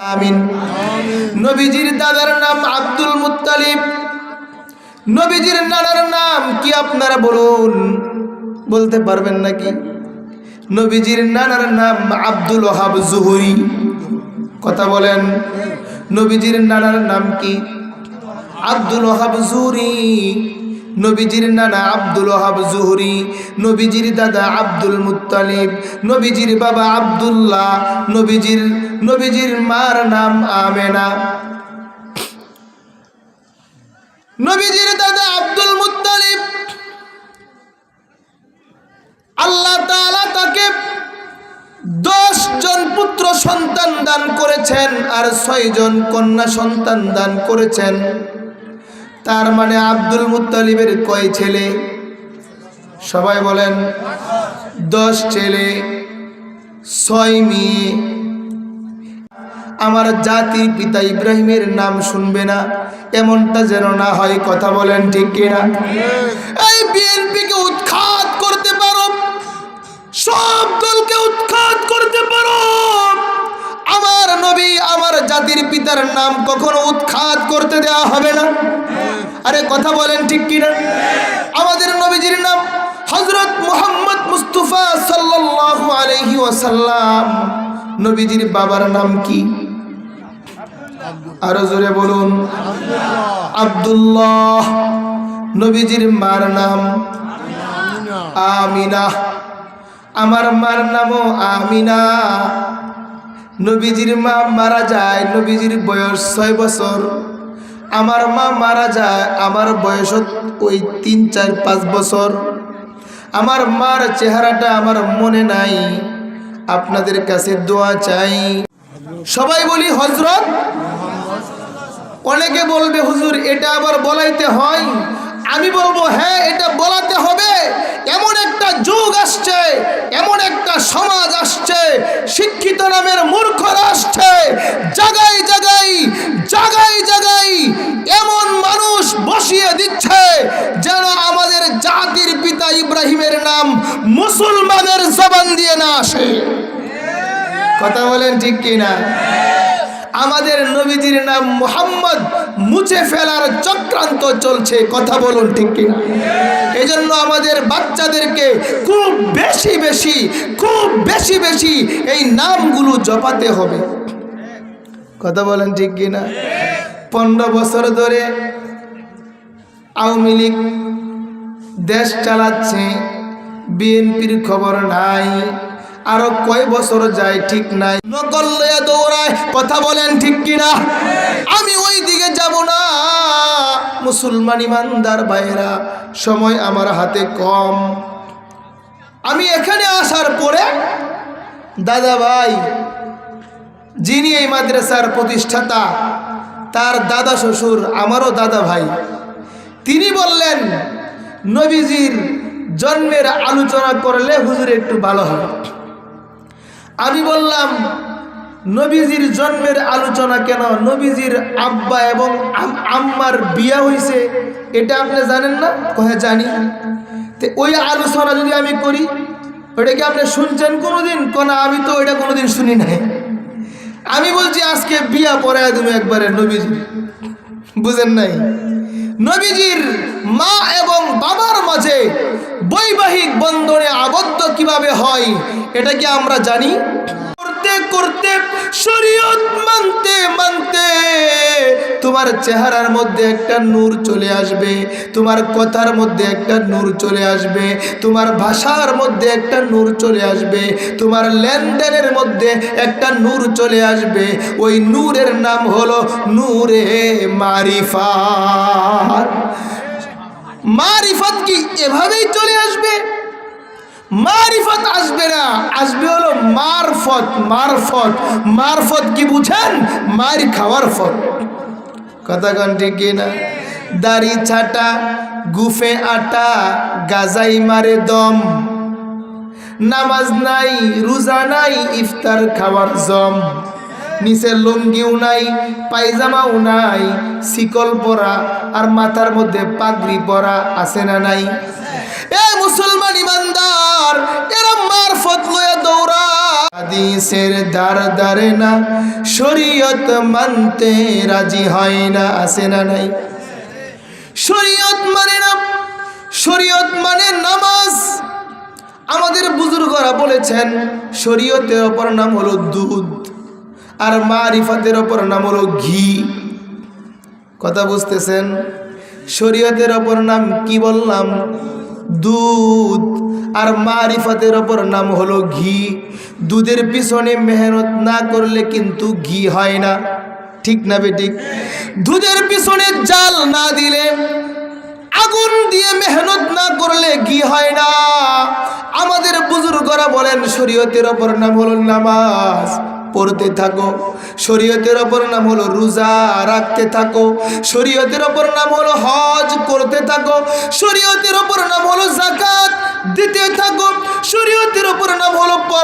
আমিন। নবীজির দাদার নাম আব্দুল মুত্তালিব। নবীজির নানার নাম কি আপনারা বলুন? বলতে পারবেন নাকি? নবীজির নানার নাম আব্দুল ওহাব জুহুরি। কথা বলেন। নবীজির নানার নাম কি? আব্দুল ওহাব জুহুরি। নবীজির নানা আব্দুল ওহাব জুহুরি, নবীজির দাদা আব্দুল মুত্তালিব, নবীজির বাবা আব্দুল্লাহ, নবীজির নবীজির মার নাম আমেনা। নবীজির দাদা আব্দুল মুত্তালিব, আল্লাহ তাকে দশ জন পুত্র সন্তান দান করেছেন আর ছয় জন কন্যা সন্তান দান করেছেন। তার মানে আব্দুল মুত্তালিবের কয় ছেলে? সবাই বলেন, দশ ছেলে, ছয় মেয়ে। আমার জাতির পিতা ইব্রাহিমের নাম শুনবে না, এমনটা যেন না হয়, কথা বলেন ঠিক কিনা? এই বিএনপিকে উৎখাত করতে পারো, সব দলকে উৎখাত করতে পারো। আমার নবী, আমার জাতির পিতার নাম কখনো উৎখাত করতে দেওয়া হবে না। আরে কথা বলেন ঠিক কিনা? আমাদের নবীজির নাম হজরত মোহাম্মদ মুস্তফা সাল্লাল্লাহু আলাইহি ওয়াসাল্লাম। নবীজির বাবার নাম কি? আরও জোরে বলুন। আব্দুল্লাহ। নবীজির মার নাম আমিনা। আমার মার নামও আমিনা। নবীজির মা মারা যায়, নবীজির বয়স ছয় বছর। আমার মা মারা যায়, আমার বয়স ওই তিন, চার, পাঁচ বছর। আমার মার চেহারাটা আমার মনে নাই। আপনাদের কাছে দোয়া চাই। সবাই বলি হজরত অনেকে বলবে, হুজুর, এটা আবার বলাইতে হয়? আমি বলব হ্যাঁ এটা বলাতে হবে। এমন একটা যুগ আসছে, এমন একটা সমাজ আসছে, শিক্ষিত নামের মূর্খরা আসছে জাগাই জাগাই জাগাই জাগাই এমন মানুষ বসিয়ে দিচ্ছে যেন আমাদের জাতির পিতা ইব্রাহিমের নাম মুসলমানের দিয়ে না আসে। কথা বলেন ঠিক কিনা? আমাদের নবীজির নাম মোহাম্মদ মুছে ফেলার চক্রান্ত চলছে, কথা বলুন ঠিক কিনা? এই জন্য আমাদের বাচ্চাদেরকে খুব বেশি বেশি, খুব বেশি বেশি এই নামগুলো জপাতে হবে। কথা বলেন ঠিক কিনা? পনেরো বছর ধরে আওয়ামী লীগ দেশ চালাচ্ছে বিএনপির খবর নাই। আরও কয় বছর যায় ঠিক নাই। নকল লইয়া দৌড়ায়, কথা বলেন ঠিক কিনা? আমি ওই দিকে যাব না। মুসলমান ইমানদার ভাইয়েরা, সময় আমার হাতে কম। আমি এখানে আসার পরে দাদা ভাই, যিনি এই মাদ্রাসার প্রতিষ্ঠাতা, তার দাদা শ্বশুর, আমারও দাদা ভাই, তিনি বললেন, নবীজির জন্মের আলোচনা করলে হুজুর একটু ভালো হবে। আমি বললাম, নবীজির জন্মের আলোচনা কেন? নবীজির আব্বা এবং আম্মার বিয়া হয়েছে এটা আপনি জানেন না? কহে, জানি। তো ওই আলোচনা যদি আমি করি, ওটা কি আপনি শুনছেন কোনোদিন? কোন আমি তো ওইটা কোনোদিন শুনি নাই। আমি বলছি, আজকে বিয়া পড়ায় তুমি একবারে নবীজি বুঝেন নাই? নবীজির মা এবং বাবার মাঝে বৈবাহিক বন্ধনে আবদ্ধ কীভাবে হয় এটা কি আমরা জানি? করতে, শরীয়ত মানতে মানতে তোমার চেহারার মধ্যে একটা নূর চলে আসবে, তোমার কথার মধ্যে একটা নূর চলে আসবে, তোমার ভাষার মধ্যে একটা নূর চলে আসবে, তোমার লেনদেনের মধ্যে একটা নূর চলে আসবে, ওই নূরের নাম হলো নূরে মারিফাত। মারিফত কি এভাবেই চলে আসবে? মারিফত আসবে না। আসবে হলো মারফত মারফত। মারফত কি বুঝেন? মারি খাওয়ার ফত। কথা কন ঠিক কি না? দাড়ি ছাটা, গুফে আটা, গাজাই মারে দম। নামাজ নাই, রোজা নাই, ইফতার খাওয়ার জম। নিচে লুঙ্গিও নাই, পায়জামাও নাই, শিকল পরা আর মাথার মধ্যে পাগড়ি পরা আছে না নাই? এ মুসলমান ইমানদার! এরা মারফত লয়া দৌড়া হাদিসের দার দারে না, শরীয়ত মানতে রাজি হয় না আসে না নাই? শরীয়ত মানে না, শরীয়ত মানে নামাজ। আমাদের বুজুর্গরা বলেছেন, শরীয়তের অপর নাম হলো দুধ, আর মারিফাতের অপর নাম হলো ঘি। কথা বুঝতেছেন? শরীয়তের অপর নাম কি বললাম? দুধ আর মারিফাতের ওপর নাম হলো ঘি। দুধের পিছনে মেহনত না করলে কিন্তু ঘি হয় না। ঠিক না বেঠিক দুধের পিছনে জাল না দিলে, আগুন দিয়ে মেহনত না করলে ঘি হয় না। আমাদের বুজুর্গরা বলেন, শরীয়তের ওপর নাম হলো নামাজ। পড়তে থাকো। শরীয়তের ওপর নাম হলো রোজা রাখতে থাকো। শরীয়তের ওপর নাম হলো হজ করতে থাকো। শরীয়তের ওপর নাম হলো জাকাত দিতে থাকো। শরীয়তের ওপর নাম হলো পর্দা